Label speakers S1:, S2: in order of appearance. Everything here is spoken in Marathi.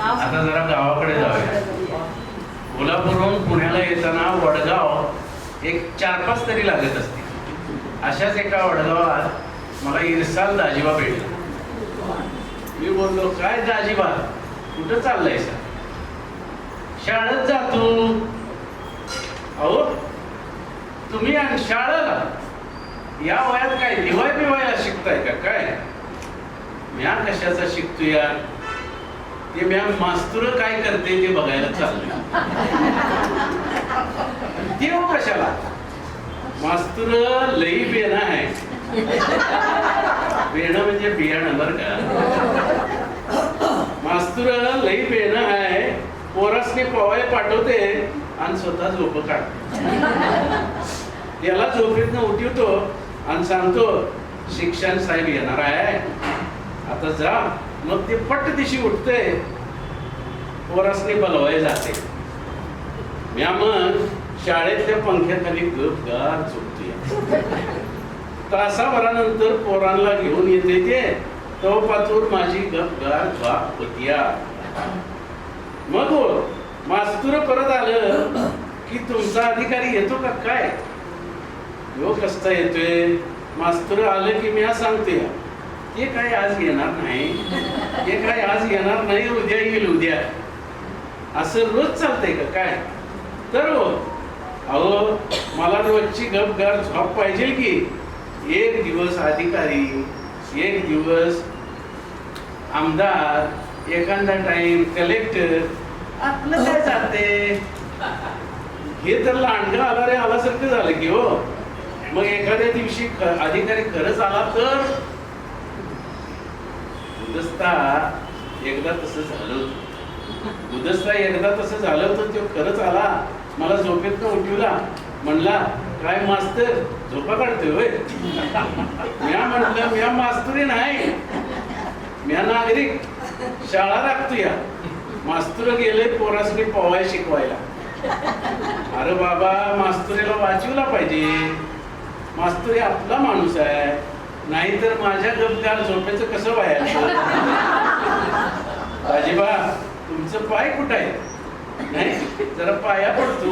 S1: आता जरा गावाकडे जाऊया. कोल्हापूरहून पुण्याला येताना वडगाव एक चार पाच तरी लागत असते अशाच एका वडगावात मला इरसाल दाजिबा भेटला. मी बोललो काय दाजिबा कुठं चाललंय सर शाळेत जातो अहो तुम्ही शाळेला. या वयात काय दिवाय बिवायला शिकताय का काय? म्या कशाचा शिकतो या ते मॅम मास्तुर काय करते ते बघायला चाललंय. देव कशाला? मास्तुर लई बेना आहे. बेणं म्हणजे बियाणं बर का? मास्तुर लई बेणं आहे. पोरासने पवाय पाठवते आणि स्वतः झोप काढते. त्याला झोपेतनं उठवतो आणि सांगतो शिक्षण साहेब येणार आहे. आता जा. मग ते पट्ट दिशी उठते पोरासने बलवाय जाते. म्या मग शाळेतल्या पंख्याखाली गप गार झोपते तासाभरानंतर पोरांना घेऊन येते ते तो पाचूर माझी गप गार बाप होतीया मग हो, मास्तूर परत आलं की तुमचा अधिकारी येतो का काय? यो कसता येतोय? मास्तर आलं की मी आज सांगते हे काय आज येणार नाही हे काय आज येणार नाही उद्या येईल उद्या. असं रोज चालतंय का? काय? तर हो अहो मला रोजची गपगार झोप पाहिजे की? एक दिवस अधिकारी एक दिवस आमदार एखादा टाइम कलेक्टर आपलं काय चालते हे तर लांडगा आला रे आल्यासारखं झालं की हो. मग एखाद्या दिवशी अधिकारी खरंच आला तर गुदस्ता एकदा तसं झालं होतं. गुदस्ता एकदा तसं झालं होतं तो खरंच आला. मला झोपेत उठवला. म्हणला काय मास्तर झोपा काढतोय होय? म्या म्हटलं म्या मास्तुरी नाही. म्या नागरिक. शाळा राखतो या. मास्तुर गेले पोरासनी पोवाय शिकवायला. अरे बाबा मास्तुरीला वाचवला पाहिजे. मास्तुरी आपला माणूस आहे. नाहीतर माझ्या गपगार झोपेचं कसं व्हायचं राजीबा तुमचं पाय कुठं आहे? नाही जरा पाया पडतो.